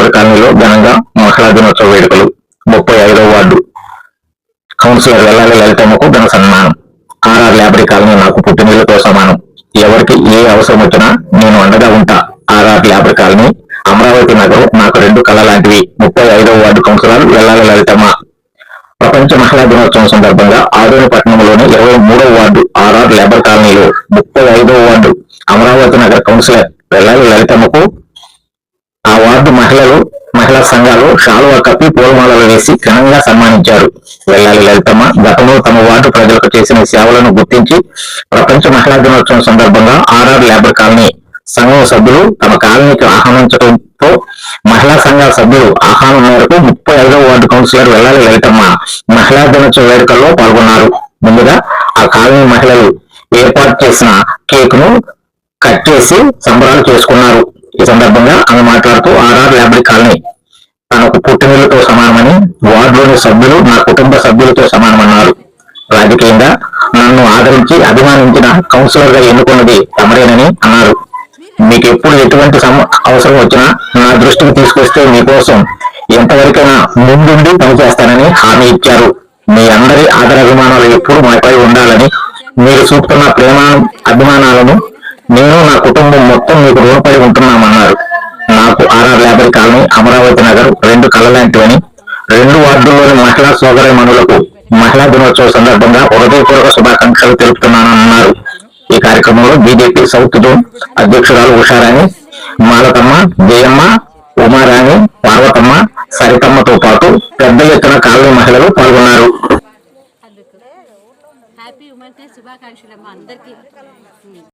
కాలనీలో ఘనంగా మహిళా దినోత్సవ వేడుకలు. ముప్పై ఐదవ వార్డు కౌన్సిలర్ వెల్లాలి లలితమ్మకు ఘన సన్మానం. ఆర్ఆర్ ల్యాబరీ కాలనీ నాకు పుట్టినీళ్ళతో సమానం. ఎవరికి ఏ అవసరం వచ్చినా నేను అండగా ఉంటా. ఆర్ఆర్ లేబర్ కాలనీ అమరావతి నగరం నాకు రెండు కళ లాంటివి ముప్పై ఐదవ వార్డు కౌన్సిలర్ వెల్లాలి లలితమ్మ. ప్రపంచ మహిళా దినోత్సవం సందర్భంగా ఆదోని పట్టణంలోని ఇరవై మూడవ వార్డు ఆర్ఆర్ లేబర్ కాలనీలో ముప్పై ఐదవ వార్డు అమరావతి నగర్ కౌన్సిలర్ వెల్లాలి లలితమ్మకు మహిళలు మహిళా సంఘాలు షాలువా కప్పి పూలమాలలు వేసి ఘనంగా సన్మానించారు. వెల్లాలి లలితమ్మ గతంలో తమ వార్డు ప్రజలకు చేసిన సేవలను గుర్తించి ప్రపంచ మహిళా దినోత్సవం సందర్భంగా ఆర్ఆర్ లేబర్ కాలనీ సంఘం సభ్యులు తమ కాలనీకి ఆహ్వానించడంతో మహిళా సంఘాల సభ్యులు ఆహ్వానం మేరకు ముప్పై ఐదవ వార్డు కౌన్సిలర్ వెల్లాలి లలితమ్మ మహిళా దినోత్సవ వేడుకల్లో పాల్గొన్నారు. ముందుగా ఆ కాలనీ మహిళలు ఏర్పాటు చేసిన కేక్ను కట్ చేసి సంబరాలు చేసుకున్నారు. ఈ సందర్భంగా ఆమె మాట్లాడుతూ ఆర్ఆర్ ల్యాబరీ కాలనీ తనకు పుట్టినీళ్ళతో సమానమని వార్డులోని సభ్యులు నా కుటుంబ సభ్యులతో సమానమన్నారు. రాజకీయంగా నన్ను ఆదరించి అభిమానించిన కౌన్సిలర్గా ఎన్నుకున్నది తమరేనని అన్నారు. మీకు ఎప్పుడు ఎటువంటి సమ- అవసరం వచ్చినా నా దృష్టికి తీసుకొస్తే మీకోసం ఎంతవరకైనా ముందుండి పనిచేస్తానని హామీ ఇచ్చారు. మీ అందరి ఆదరాభిమానాలు ఎప్పుడు మాపై ఉండాలని మీరు చూపుతున్న ప్రేమ అభిమానాలను నేను నా కుటుంబం మొత్తం మీకు రుణపడి ఉంటున్నామన్నారు. నాకు RR labour colony Amaravati Nagar రెండు కళ్ళ లాంటివని రెండు వార్డుల్లోని మహిళా సోదరిమణులకు మహిళా దినోత్సవ సందర్భంగా హృదయపూర్వక శుభాకాంక్షలు తెలుపుతున్నానన్నారు. ఈ కార్యక్రమంలో బీజేపీ సౌత్ జోన్ అధ్యక్షురాలు ఉషారాణి మాలతమ్మ జయమ్మ ఉమారాణి పార్వతమ్మ సరితమ్మతో పాటు పెద్ద ఎత్తున కాలనీ మహిళలు పాల్గొన్నారు. అందుకు. హ్యాపీ ఉమెన్స్ డే శుభాకాంక్షలు అమ్మ అందరికీ.